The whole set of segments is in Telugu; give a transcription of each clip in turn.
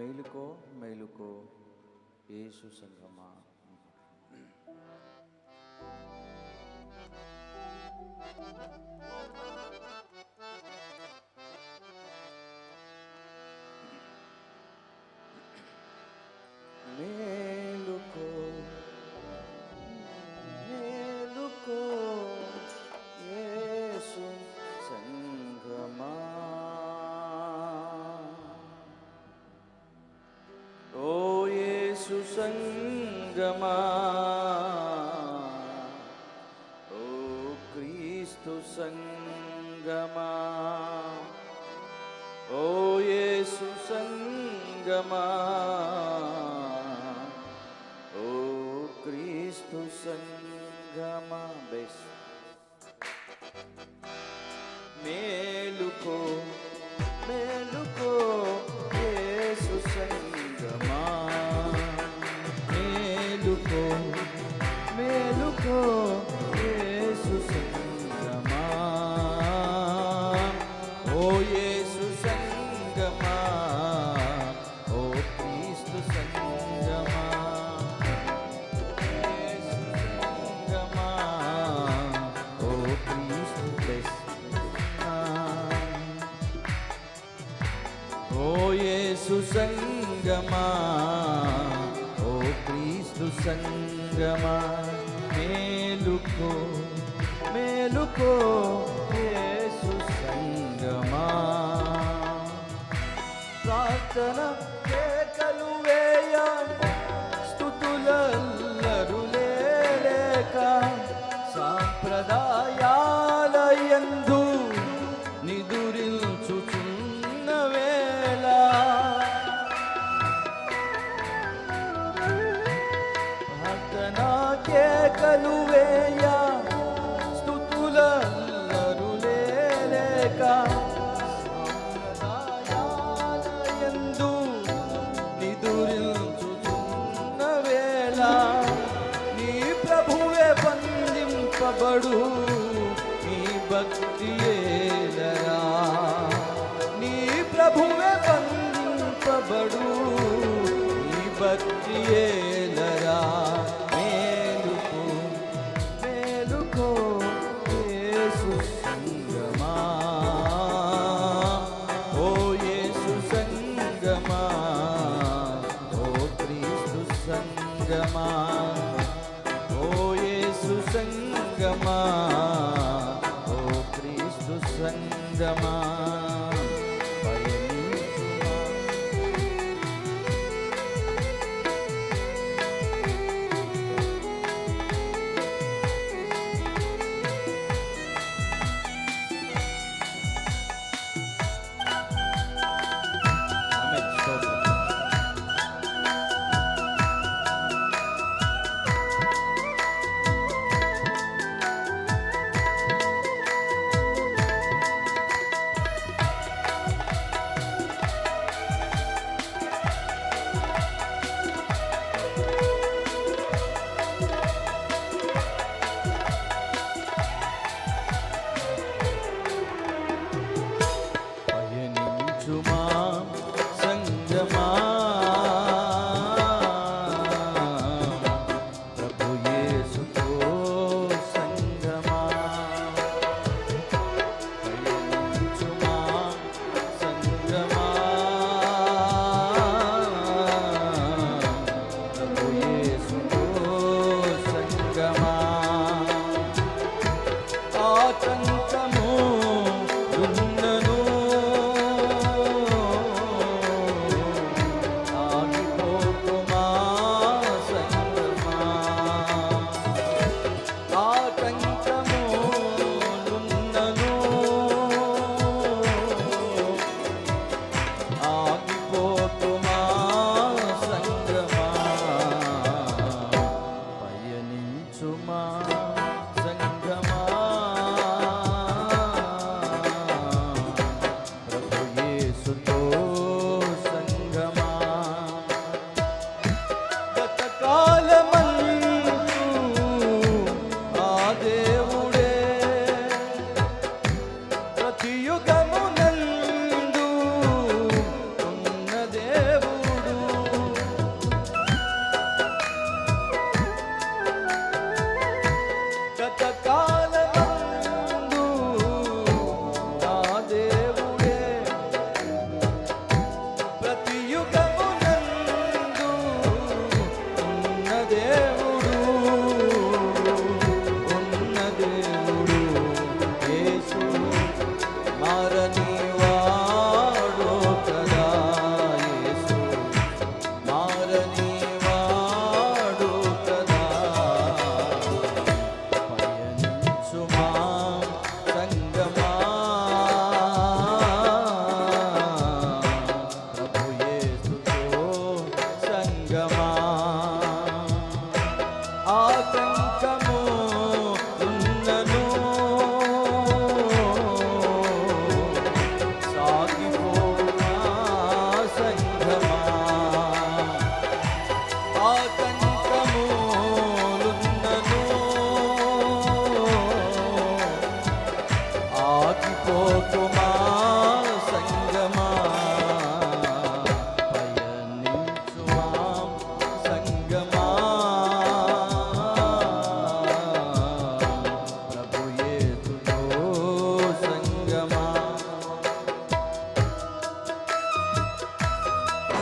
మేలుకో మేలుకో. యేసు సంగమా మే యేసు సంగమా ఓ క్రీస్తు సంగమా ఓ యేసు సంగమా సంగమా? ఓ క్రీస్తు సంగమా? మేలుకో మేలుకో యేసు సంగమా? ప్రార్థన వేయ. స్థుతులల్లరు లేక సాంప్రదాయాలయందు నిదురించుచున్న వేళ నీ ప్రభువే బంధింపబడు నీ భక్తి ఏలరా నీ ప్రభువే బంధింపబడు నీ భక్తి సంగమా आतंक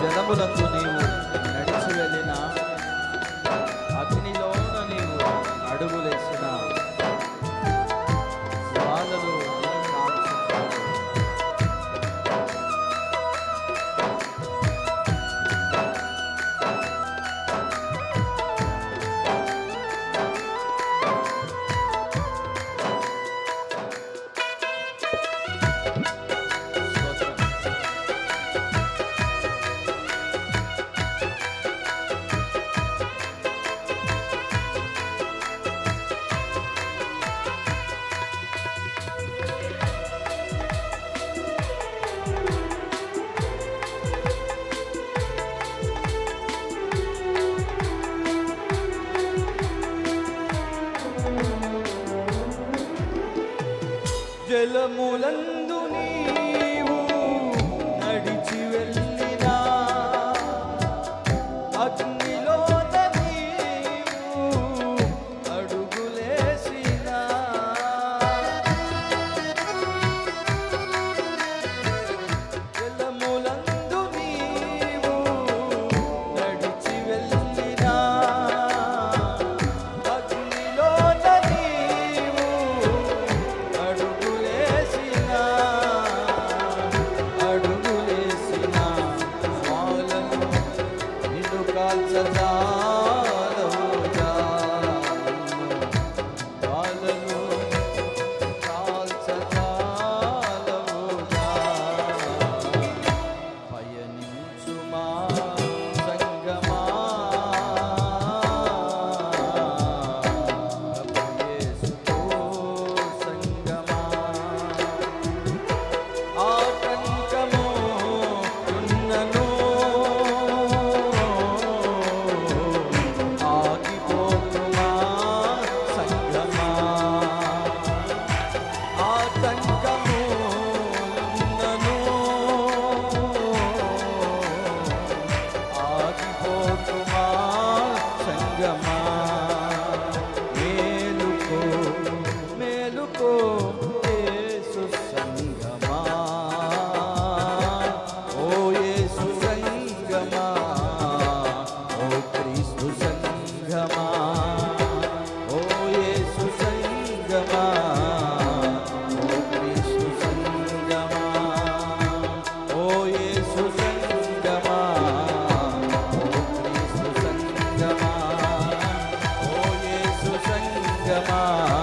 జలములకు నీవు జలములందు रा సంగమా